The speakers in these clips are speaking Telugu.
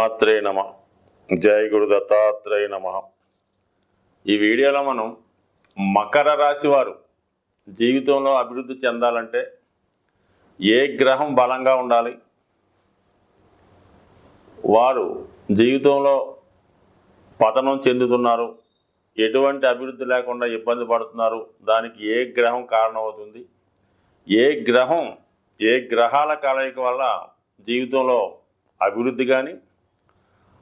మాత్రే నమ. జయ గురు దత్తాత్రేయ నమ. ఈ వీడియోలో మనం మకర రాశి వారు జీవితంలో అభివృద్ధి చెందాలంటే ఏ గ్రహం బలంగా ఉండాలి? వారు జీవితంలో పతనం చెందుతున్నారు. ఎటువంటి అభివృద్ధి లేకుండా ఇబ్బంది పడుతున్నారు. దానికి ఏ గ్రహం కారణమవుతుంది? ఏ గ్రహం ఏ గ్రహాల కలయిక వల్ల జీవితంలో అభివృద్ధి కానీ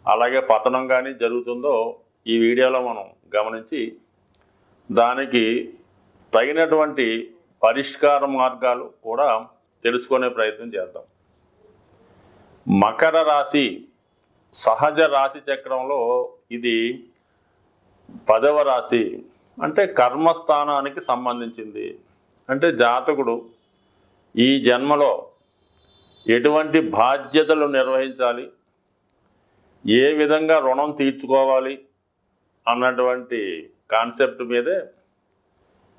అలాగే పతనం కానీ జరుగుతుందో ఈ వీడియోలో మనం గమనించి దానికి తగినటువంటి పరిష్కార మార్గాలు కూడా తెలుసుకునే ప్రయత్నం చేద్దాం. మకర రాశి సహజ రాశి చక్రంలో ఇది పదవ రాశి. అంటే కర్మస్థానానికి సంబంధించింది. అంటే జాతకుడు ఈ జన్మలో ఎటువంటి బాధ్యతలు నిర్వహించాలి? ఏ విధంగా రుణం తీర్చుకోవాలి అన్నటువంటి కాన్సెప్ట్ మీదే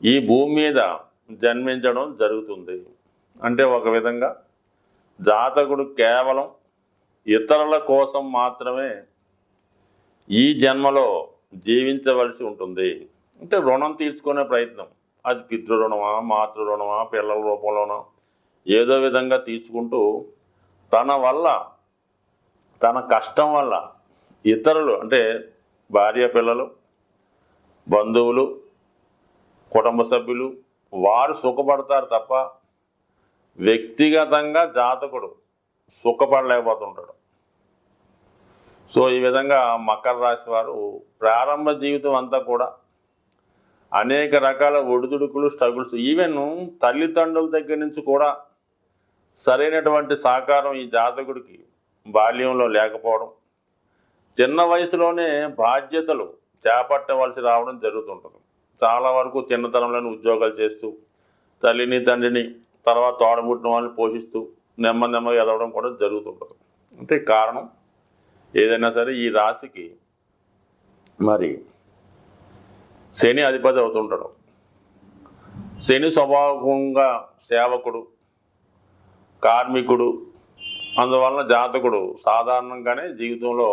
ఈ భూమి మీద జన్మించడం జరుగుతుంది. అంటే ఒక విధంగా జాతకుడు కేవలం ఇతరుల కోసం మాత్రమే ఈ జన్మలో జీవించవలసి ఉంటుంది. అంటే రుణం తీర్చుకునే ప్రయత్నం. అది పితృ రుణమా మాతృ రుణమా పిల్లల రూపంలోనో? ఏదో విధంగా తీర్చుకుంటూ తన వల్ల తన కష్టం వల్ల ఇతరులు అంటే భార్య పిల్లలు బంధువులు కుటుంబ సభ్యులు వారు సుఖపడతారు తప్ప వ్యక్తిగతంగా జాతకుడు సుఖపడలేకపోతుంటాడు. సో ఈ విధంగా మకర రాశి వారు ప్రారంభ జీవితం అంతా కూడా అనేక రకాల ఒడిదుడుకులు స్ట్రగుల్స్ ఈవెన్ తల్లిదండ్రుల దగ్గర నుంచి కూడా సరైనటువంటి సహకారం ఈ జాతకుడికి బాల్యంలో లేకపోవడం చిన్న వయసులోనే బాధ్యతలు చేపట్టవలసి రావడం జరుగుతుంటుంది. చాలా వరకు చిన్నతనంలోనే ఉద్యోగాలు చేస్తూ తల్లిని తండ్రిని తర్వాత తోడబుట్టిన వాళ్ళని పోషిస్తూ నెమ్మది నెమ్మది ఎదవడం కూడా జరుగుతుంటుంది. అంటే కారణం ఏదైనా సరే ఈ రాశికి మరి శని అధిపతి అవుతుంటాడు. శని స్వభావంగా సేవకుడు కార్మికుడు అందువలన జాతకుడు సాధారణంగానే జీవితంలో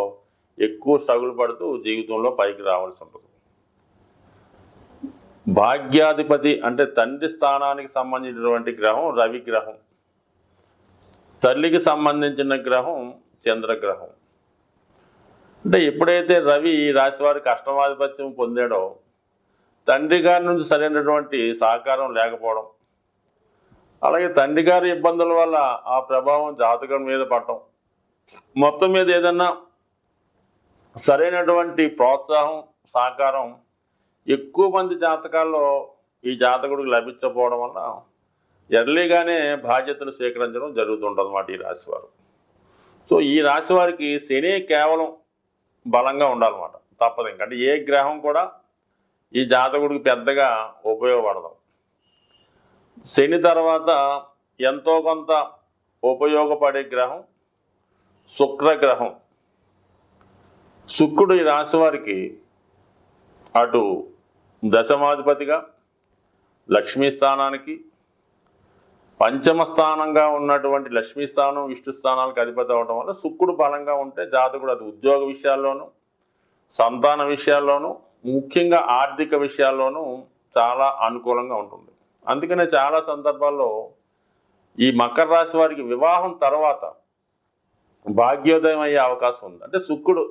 ఎక్కువ స్ట్రగుల్ పడుతూ జీవితంలో పైకి రావాల్సి ఉంటుంది. భాగ్యాధిపతి అంటే తండ్రి స్థానానికి సంబంధించినటువంటి గ్రహం రవి గ్రహం. తల్లికి సంబంధించిన గ్రహం చంద్రగ్రహం అంటే ఎప్పుడైతే రవి రాశివారి కష్టమాధిపత్యం పొందాడో తండ్రి గారి నుంచి సరైనటువంటి సహకారం లేకపోవడం అలాగే తండ్రి గారి ఇబ్బందుల వల్ల ఆ ప్రభావం జాతకం మీద పడటం. మొత్తం మీద ఏదన్నా సరైనటువంటి ప్రోత్సాహం సహకారం ఎక్కువ మంది జాతకాల్లో ఈ జాతకుడికి లభించకపోవడం వల్ల ఎర్లీగానే బాధ్యతలు స్వీకరించడం జరుగుతుంటుంది అన్నమాట ఈ రాశివారు. సో ఈ రాశి వారికి శని కేవలం బలంగా ఉండాలన్నమాట. తప్పదు ఇంకా. అంటే ఏ గ్రహం కూడా ఈ జాతకుడికి పెద్దగా ఉపయోగపడదు. శని తర్వాత ఎంతో కొంత ఉపయోగపడే గ్రహం శుక్రగ్రహం శుక్రుడు ఈ రాశి వారికి అటు దశమాధిపతిగా లక్ష్మీ స్థానానికి పంచమ స్థానంగా ఉన్నటువంటి లక్ష్మీ స్థానం విష్ణు స్థానాలకు అధిపతి అవడం వల్ల శుక్రుడు బలంగా ఉంటే జాతకుడు అది ఉద్యోగ విషయాల్లోనూ సంతాన విషయాల్లోనూ ముఖ్యంగా ఆర్థిక విషయాల్లోనూ చాలా అనుకూలంగా ఉంటుంది. అందుకనే చాలా సందర్భాల్లో ఈ మకర రాశి వారికి వివాహం తర్వాత భాగ్యోదయం అయ్యే అవకాశం ఉంది. అంటే శుక్రుడు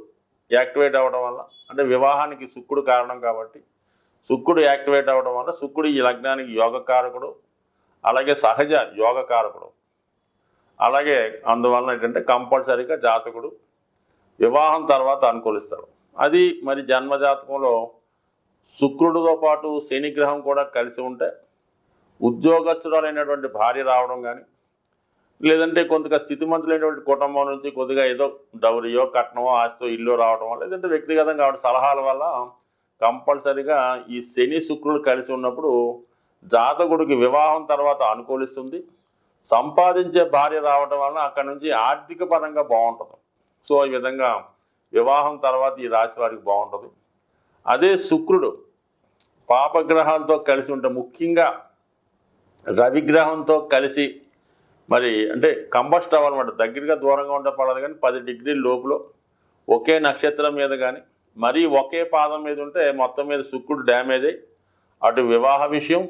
యాక్టివేట్ అవ్వడం వల్ల అంటే వివాహానికి శుక్రుడు కారణం కాబట్టి శుక్రుడు యాక్టివేట్ అవ్వడం వల్ల శుక్రుడు ఈ లగ్నానికి యోగకారకుడు అలాగే సహజ యోగకారకుడు అలాగే అందువలన ఏంటంటే కంపల్సరీగా జాతకుడు వివాహం తర్వాత అనుకూలిస్తాడు. అది మరి జన్మ జాతకంలో శుక్రుడితో పాటు శనిగ్రహం కూడా కలిసి ఉంటే ఉద్యోగస్తురాలైనటువంటి భార్య రావడం కానీ లేదంటే కొంతగా స్థితిమంతులైనటువంటి కుటుంబం నుంచి కొద్దిగా ఏదో డౌరియో కట్నమో ఆస్తో ఇల్లు రావడం లేదంటే వ్యక్తిగతంగా ఆవిడ సలహాల వల్ల కంపల్సరిగా ఈ శని శుక్రుడు కలిసి ఉన్నప్పుడు జాతకుడికి వివాహం తర్వాత అనుకూలిస్తుంది. సంపాదించే భార్య రావడం వలన అక్కడ నుంచి ఆర్థిక పరంగా బాగుంటుంది. సో ఈ విధంగా వివాహం తర్వాత ఈ రాశి వారికి బాగుంటుంది. అదే శుక్రుడు పాపగ్రహాలతో కలిసి ఉంటే ముఖ్యంగా రవిగ్రహంతో కలిసి మరి అంటే కంబస్ట్ అవ్వాలన్నమాట. దగ్గరగా దూరంగా ఉంటే పడదు కానీ పది డిగ్రీల లోపల ఒకే నక్షత్రం మీద కానీ మరీ ఒకే పాదం మీద ఉంటే మొత్తం మీద శుక్రుడు డ్యామేజ్ అయ్యి అటు వివాహ విషయం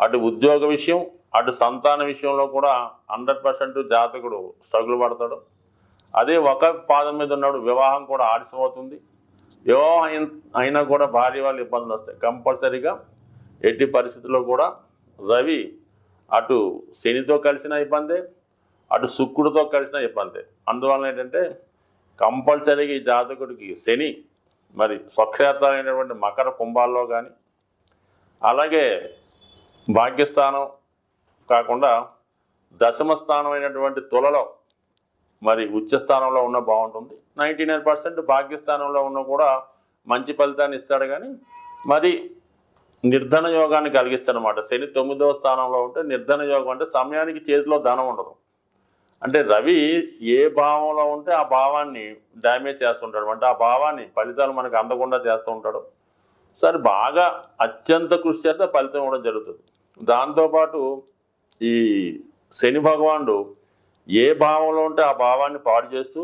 అటు ఉద్యోగ విషయం అటు సంతాన విషయంలో కూడా హండ్రెడ్ పర్సెంట్ జాతకుడు స్ట్రగుల్ పడతాడు. అదే ఒక పాదం మీద ఉన్నాడు వివాహం కూడా ఆలస్యం అవుతుంది వివాహం అయిన అయినా కూడా భార్య వాళ్ళు ఇబ్బందులు వస్తాయి. కంపల్సరీగా ఎట్టి పరిస్థితుల్లో కూడా రవి అటు శనితో కలిసిన ఇబ్బందే అటు శుక్రుడితో కలిసిన ఇబ్బందే. అందువలన ఏంటంటే కంపల్సరీగా ఈ జాతకుడికి శని మరి స్వక్షేత్రమైనటువంటి మకర కుంభాల్లో కానీ అలాగే భాగ్యస్థానం కాకుండా దశమ స్థానం అయినటువంటి తులలో మరి ఉచ్చస్థానంలో ఉన్న బాగుంటుంది. నైంటీ నైన్ పర్సెంట్ భాగ్యస్థానంలో ఉన్న కూడా మంచి ఫలితాన్ని ఇస్తాడు కానీ మరి నిర్ధన యోగాన్ని కలిగిస్తారనమాట శని తొమ్మిదవ స్థానంలో ఉంటే నిర్ధన యోగం అంటే సమయానికి చేతిలో ధనం ఉండదు. అంటే రవి ఏ భావంలో ఉంటే ఆ భావాన్ని డ్యామేజ్ చేస్తుంటాడు. అంటే ఆ భావాన్ని ఫలితాలు మనకు అందకుండా చేస్తూ ఉంటాడు. సరే బాగా అత్యంత కృషి చేస్తే ఫలితం ఇవ్వడం జరుగుతుంది. దాంతోపాటు ఈ శని భగవానుడు ఏ భావంలో ఉంటే ఆ భావాన్ని పాడు చేస్తూ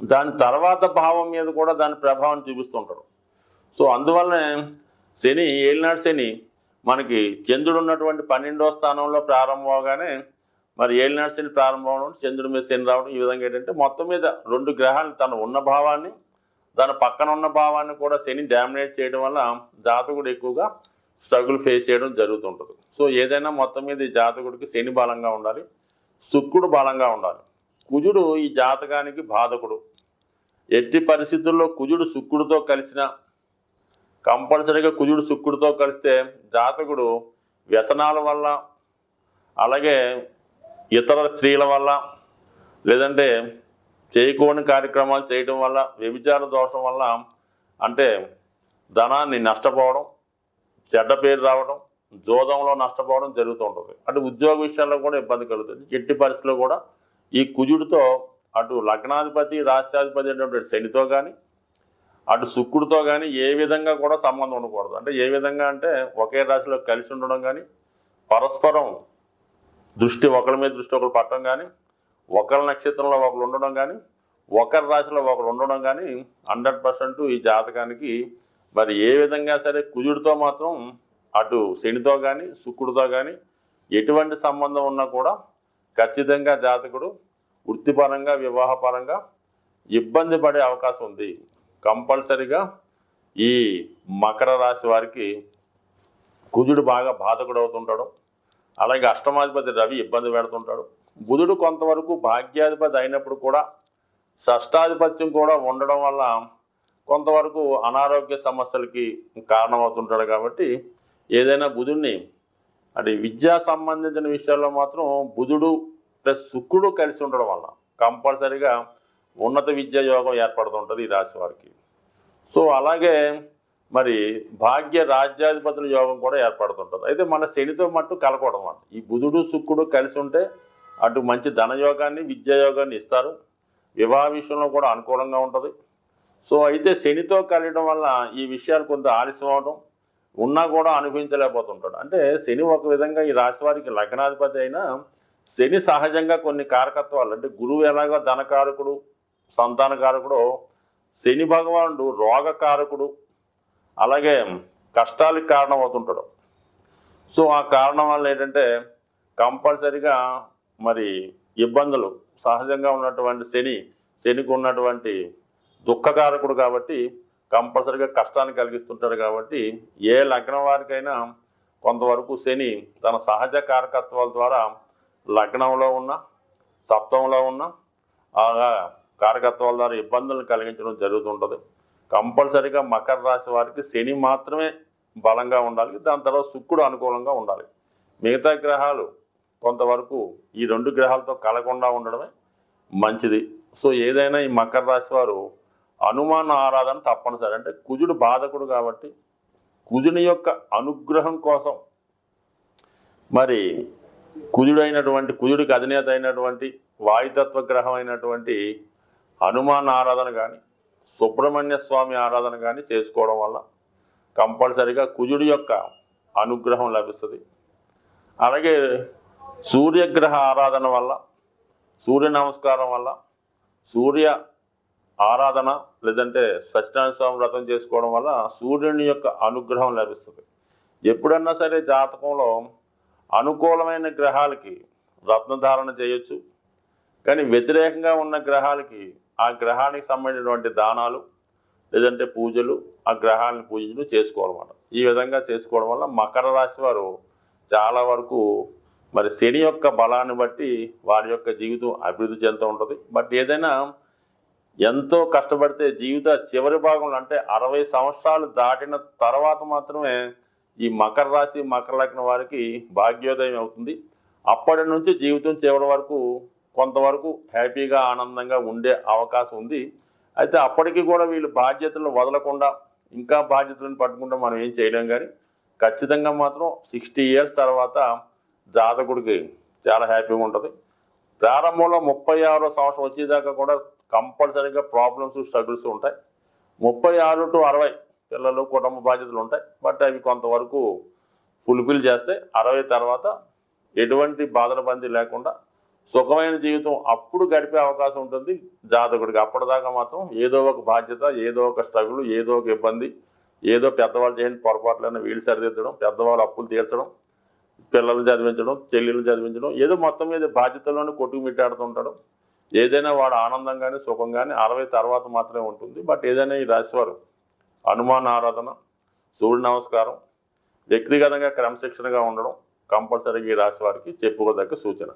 దాని తర్వాత భావం మీద కూడా దాని ప్రభావం చూపిస్తుంటాడు సో అందువల్లనే శని ఏలినాడు శని మనకి చంద్రుడు ఉన్నటువంటి పన్నెండో స్థానంలో ప్రారంభం అవగానే మరి ఏలినాడు శని ప్రారంభం అవడం చంద్రుడి మీద శని రావడం ఈ విధంగా ఏంటంటే మొత్తం మీద రెండు గ్రహాలు తన ఉన్న భావాన్ని దాని పక్కన ఉన్న భావాన్ని కూడా శని డామినేట్ చేయడం వల్ల జాతకుడు ఎక్కువగా స్ట్రగుల్ ఫేస్ చేయడం జరుగుతుంటుంది. సో ఏదైనా మొత్తం మీద ఈ జాతకుడికి శని బలంగా ఉండాలి శుక్రుడు బలంగా ఉండాలి. కుజుడు ఈ జాతకానికి బాధకుడు. ఎట్టి పరిస్థితుల్లో కుజుడు శుక్రుడితో కలిసిన కంపల్సరీగా కుజుడు శుక్రుడితో కలిస్తే జాతకుడు వ్యసనాల వల్ల అలాగే ఇతర స్త్రీల వల్ల లేదంటే చేయకూడని కార్యక్రమాలు చేయడం వల్ల వ్యభిచార దోషం వల్ల అంటే ధనాన్ని నష్టపోవడం చెడ్డ పేరు రావడం జోదంలో నష్టపోవడం జరుగుతూ ఉంటుంది. అటు ఉద్యోగ విషయాల్లో కూడా ఇబ్బంది కలుగుతుంది. ఎట్టి పరిస్థితుల్లో కూడా ఈ కుజుడితో అటు లగ్నాధిపతి రాష్ట్రాధిపతి అయినటువంటి శనితో కానీ అటు శుక్రుడితో కానీ ఏ విధంగా కూడా సంబంధం ఉండకూడదు. అంటే ఏ విధంగా అంటే ఒకే రాశిలో కలిసి ఉండడం కానీ పరస్పరం దృష్టి ఒకరి మీద దృష్టి ఒకరు పట్టడం కానీ ఒకరి నక్షత్రంలో ఒకరు ఉండడం కానీ ఒకరి రాశిలో ఒకరు ఉండడం కానీ హండ్రెడ్ పర్సెంట్ ఈ జాతకానికి మరి ఏ విధంగా సరే కుజుడితో మాత్రం అటు శనితో కానీ శుక్రుడితో కానీ ఎటువంటి సంబంధం ఉన్నా కూడా ఖచ్చితంగా జాతకుడు వృత్తిపరంగా వివాహపరంగా ఇబ్బంది పడే అవకాశం ఉంది. కంపల్సరిగా ఈ మకర రాశి వారికి కుజుడు బాగా బాధకుడు అవుతుంటాడు అలాగే అష్టమాధిపతి రవి ఇబ్బంది పెడుతుంటాడు. బుధుడు కొంతవరకు భాగ్యాధిపతి అయినప్పుడు కూడా షష్టాధిపత్యం కూడా ఉండడం వల్ల కొంతవరకు అనారోగ్య సమస్యలకి కారణమవుతుంటాడు కాబట్టి ఏదైనా బుధుడిని అది విద్యా సంబంధించిన విషయాల్లో మాత్రం బుధుడు ప్లస్ శుక్రుడు కలిసి ఉండడం వల్ల కంపల్సరిగా ఉన్నత విద్యా యోగం ఏర్పడుతుంటుంది ఈ రాశి వారికి. సో అలాగే మరి భాగ్య రాజ్యాధిపతుల యోగం కూడా ఏర్పడుతుంటుంది. అయితే మన శనితో మట్టు కలకూడదు అన్నమాట. ఈ బుధుడు శుక్రుడు కలిసి ఉంటే అటు మంచి ధనయోగాన్ని విద్యాయోగాన్ని ఇస్తారు. వివాహ విషయంలో కూడా అనుకూలంగా ఉంటుంది. సో అయితే శనితో కలయడం వల్ల ఈ విషయాలు కొంత ఆలస్యం అవడం ఉన్నా కూడా అనుభవించలేకపోతుంటాడు. అంటే శని ఒక విధంగా ఈ రాశి వారికి లగ్నాధిపతి అయినా శని సహజంగా కొన్ని కారకత్వాలు అంటే గురువు ఎలాగో ధనకారకుడు సంతానకారకుడు శని భగవానుడు రోగకారకుడు అలాగే కష్టాలకు కారణం అవుతుంటాడు సో ఆ కారణం వల్ల ఏంటంటే కంపల్సరిగా మరి ఇబ్బందులు సహజంగా ఉన్నటువంటి శని శనికి ఉన్నటువంటి దుఃఖకారకుడు కాబట్టి కంపల్సరిగా కష్టాన్ని కలిగిస్తుంటాడు కాబట్టి ఏ లగ్నం వారికైనా కొంతవరకు శని తన సహజ కారకత్వాల ద్వారా లగ్నంలో ఉన్న సప్తంలో ఉన్న ఆ కారకత్వాల ద్వారా ఇబ్బందులను కలిగించడం జరుగుతుంటుంది. కంపల్సరిగా మకర రాశి వారికి శని మాత్రమే బలంగా ఉండాలి దాని తర్వాత శుక్రుడు అనుకూలంగా ఉండాలి. మిగతా గ్రహాలు కొంతవరకు ఈ రెండు గ్రహాలతో కలగకుండా ఉండడమే మంచిది. సో ఏదైనా ఈ మకర రాశి వారు అనుమాన ఆరాధన తప్పనిసరి. అంటే కుజుడు బాధకుడు కాబట్టి కుజుని యొక్క అనుగ్రహం కోసం మరి కుజుడైనటువంటి కుజుడికి అధినేత అయినటువంటి వాయుతత్వ గ్రహం అయినటువంటి హనుమాన్ ఆరాధన కానీ సుబ్రహ్మణ్య స్వామి ఆరాధన కానీ చేసుకోవడం వల్ల కంపల్సరిగా కుజుడి యొక్క అనుగ్రహం లభిస్తుంది. అలాగే సూర్యగ్రహ ఆరాధన వల్ల సూర్య నమస్కారం వల్ల సూర్య ఆరాధన లేదంటే సత్యనారాయణ స్వామి వ్రతం చేసుకోవడం వల్ల సూర్యుని యొక్క అనుగ్రహం లభిస్తుంది. ఎప్పుడన్నా సరే జాతకంలో అనుకూలమైన గ్రహాలకి రత్నధారణ చేయొచ్చు. కానీ వ్యతిరేకంగా ఉన్న గ్రహాలకి ఆ గ్రహానికి సంబంధించినటువంటి దానాలు లేదంటే పూజలు ఆ గ్రహాలను పూజలు చేసుకోవాలన్నమాట. ఈ విధంగా చేసుకోవడం వల్ల మకర రాశి వారు చాలా వరకు మరి శని యొక్క బలాన్ని బట్టి వారి యొక్క జీవితం అభివృద్ధి చెందుతూ ఉంటుంది. బట్ ఏదైనా ఎంతో కష్టపడితే జీవిత చివరి భాగంలో అంటే అరవై సంవత్సరాలు దాటిన తర్వాత మాత్రమే ఈ మకర రాశి మకర లగ్న వారికి భాగ్యోదయం అవుతుంది. అప్పటి నుంచి జీవితం చివరి వరకు కొంతవరకు హ్యాపీగా ఆనందంగా ఉండే అవకాశం ఉంది. అయితే అప్పటికి కూడా వీళ్ళు బాధ్యతలను వదలకుండా ఇంకా బాధ్యతలను పట్టుకుంటే మనం ఏం చేయలేం కానీ ఖచ్చితంగా మాత్రం సిక్స్టీ ఇయర్స్ తర్వాత జాతకుడికి చాలా హ్యాపీగా ఉంటుంది. ప్రారంభంలో ముప్పై ఆరో సంవత్సరం వచ్చేదాకా కూడా కంపల్సరీగా ప్రాబ్లమ్స్ స్ట్రగుల్స్ ఉంటాయి. ముప్పై ఆరు టు అరవై పిల్లలు కుటుంబ బాధ్యతలు ఉంటాయి. బట్ అవి కొంతవరకు ఫుల్ఫిల్ చేస్తే అరవై తర్వాత ఎటువంటి బాధల బందీ లేకుండా సుఖమైన జీవితం అప్పుడు గడిపే అవకాశం ఉంటుంది. జాతకుడికి అప్పటిదాకా మాత్రం ఏదో ఒక బాధ్యత ఏదో ఒక స్ట్రగుల్ ఏదో ఒక ఇబ్బంది ఏదో పెద్దవాళ్ళు చేయని పొరపాట్లైనా వీళ్ళు సరిదిద్దడం పెద్దవాళ్ళు అప్పులు తీర్చడం పిల్లలు చదివించడం చెల్లెలు చదివించడం ఏదో మొత్తం మీద బాధ్యతలోనే కొట్టుకు మిట్టాడుతుంటాడు ఏదైనా వాడు ఆనందం కానీ సుఖం కానీ అరవై తర్వాత మాత్రమే ఉంటుంది. బట్ ఏదైనా ఈ రాశివారు హనుమాన్ ఆరాధన సూర్య నమస్కారం వ్యక్తిగతంగా క్రమశిక్షణగా ఉండడం కంపల్సరీగా ఈ రాశి వారికి చెప్పుకోదగ్గ సూచన.